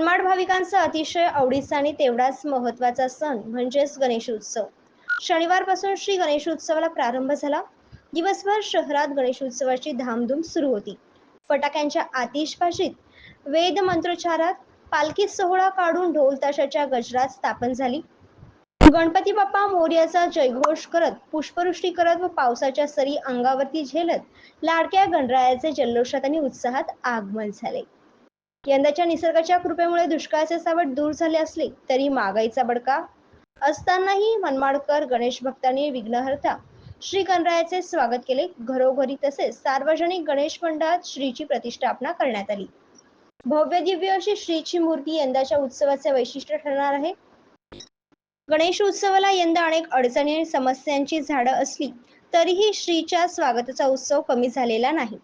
भाविकांचा अतिशय आवडीचा आणि तेवढाच महत्त्वाचा सण म्हणजेच गणेशोत्सव शनिवारपासून श्री गणेशोत्सवाला प्रारंभ झाला. दिवसभर शहरात गणेशोत्सवाची धामधूम सुरू होती. फटाक्यांच्या आतिषबाजीत वेद मंत्रोच्चारात पालखी सोहळा काढून ढोल ताशाच्या गजरात स्थापन झाली. गणपती बाप्पा मोर्याचा जयघोष करत पुष्पवृष्टी करत व पावसाच्या सरी अंगावरती झेलत लाडक्या गणरायाचे जल्लोषात आणि उत्साहात आगमन झाले. यंदाच्या निसर्गाच्या कृपेमुळे दुष्काळाचे सावट दूर झाले असले तरी महागाईचा बडका असतानाही मनमाडकर गणेश भक्तांनी विघ्नहर्ता श्री गणरायाचे स्वागत केले. घरोघरी तसेच सार्वजनिक गणेश मंडळात श्रीची प्रतिष्ठापना करण्यात आली. भव्य दिव्य अशी श्रीची मूर्ती यंदाच्या उत्सवाचे वैशिष्ट्य ठरणार आहे. गणेश उत्सवाला यंदा अनेक अडचणी आणि समस्यांची झाडं असली तरीही श्रीच्या स्वागताचा उत्सव कमी झालेला नाही.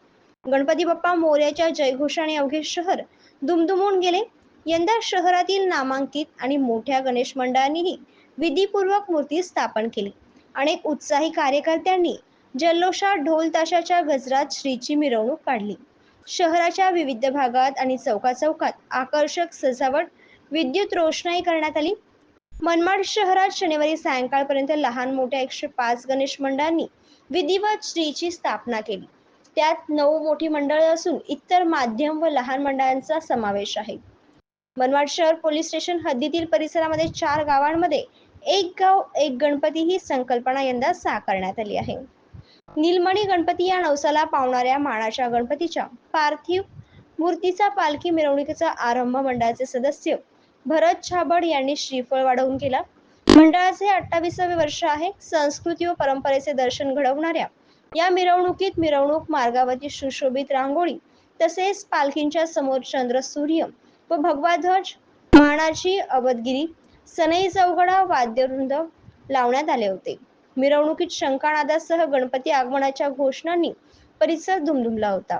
गणपती बाप्पा मोर्याच्या जयघोषाने अवघे शहर दुमदुमून गेले. यंदा शहरातील नामांकित आणि मोठ्या गणेश मंडळांनीही विधीपूर्वक मूर्ती स्थापन केली. अनेक उत्साही कार्यकर्त्यांनी जल्लोषात ढोल ताशाच्या गजरात श्रीची मिरवणूक काढली. शहराच्या विविध भागात आणि चौकाचौकात आकर्षक सजावट विद्युत रोषणाई करण्यात आली. मनमाड शहरात शनिवारी सायंकाळपर्यंत लहान मोठ्या एकशे पाच गणेश मंडळांनी विधिवत श्रीची स्थापना केली. त्यात नऊ मोठी मंडळ असून इतर माध्यम व लहान मंडळांचा समावेश आहे. मनमाड शहर पोलीस स्टेशन हद्दीतील परिसरामध्ये चार गावांमध्ये एक गाव एक गणपती ही संकल्पना यंदा साकारण्यात आली आहे. नीलमणी गणपती या नवसाला पावणाऱ्या मानाच्या गणपतीच्या पार्थिव मूर्तीचा पालखी मिरवणुकीचा आरंभ मंडळाचे सदस्य भरत छाबड यांनी श्रीफळ वाढवून केला. मंडळाचे अठ्ठावीसावे वर्ष आहे. संस्कृती व परंपरेचे दर्शन घडवणाऱ्या या मिरवणुकीत मिरवणूक मार्गावरती सुशोभित रांगोळी तसेच पालखींच्या समोर चंद्र सूर्य व भगवा ध्वज मानाची अवधगिरी सनई चौघडा वाद्यवृंद लावण्यात आले होते. मिरवणुकीत शंकानादासह गणपती आगमनाच्या घोषणांनी परिसर दुमदुमला होता.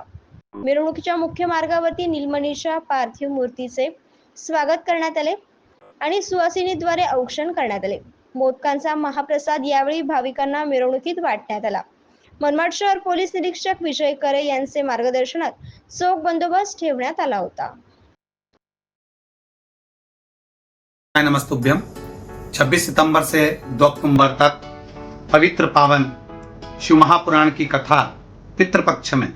मिरवणुकीच्या मुख्य मार्गावरती निलमणीच्या पार्थिव मूर्तीचे स्वागत करण्यात आले आणि सुवासिनीद्वारे औक्षण करण्यात आले. मोदकांचा महाप्रसाद यावेळी भाविकांना मिरवणुकीत वाटण्यात आला. मनमाड शहर पोलीस निरीक्षक विजय करे यांचे मार्गदर्शनात चोख बंदोबस्त ठेवण्यात आला होता. नमस्तुभ्यम. 26 सितंबर से 2 अक्टूबर तक पवित्र पावन शिव महापुराण की कथा पितृपक्ष में।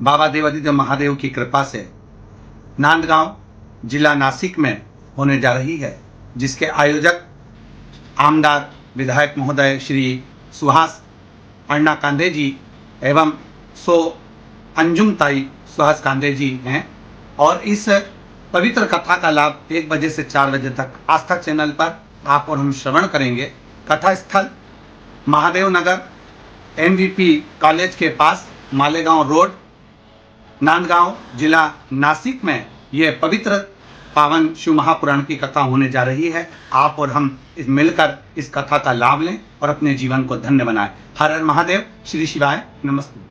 बाबा देवादित्य महादेव की कृपा से नांदगांव जिला नासिक में होने जा रही है, जिसके आयोजक आमदार विधायक महोदय श्री सुहास अण्णा कांदे जी एवं सो अंजुम ताई सुहास कांदे जी हैं। और इस पवित्र कथा का लाभ एक बजे से चार बजे तक आस्था चैनल पर आप और हम श्रवण करेंगे। कथा स्थल महादेव नगर एमवीपी कॉलेज के पास, मालेगांव रोड, नांदगांव जिला नासिक में यह पवित्र पावन शिव महापुराण की कथा होने जा रही है। आप और हम इस मिलकर इस कथा का लाभ लें और अपने जीवन को धन्य बनाएं। हर हर महादेव श्री शिवाय नमस्ते।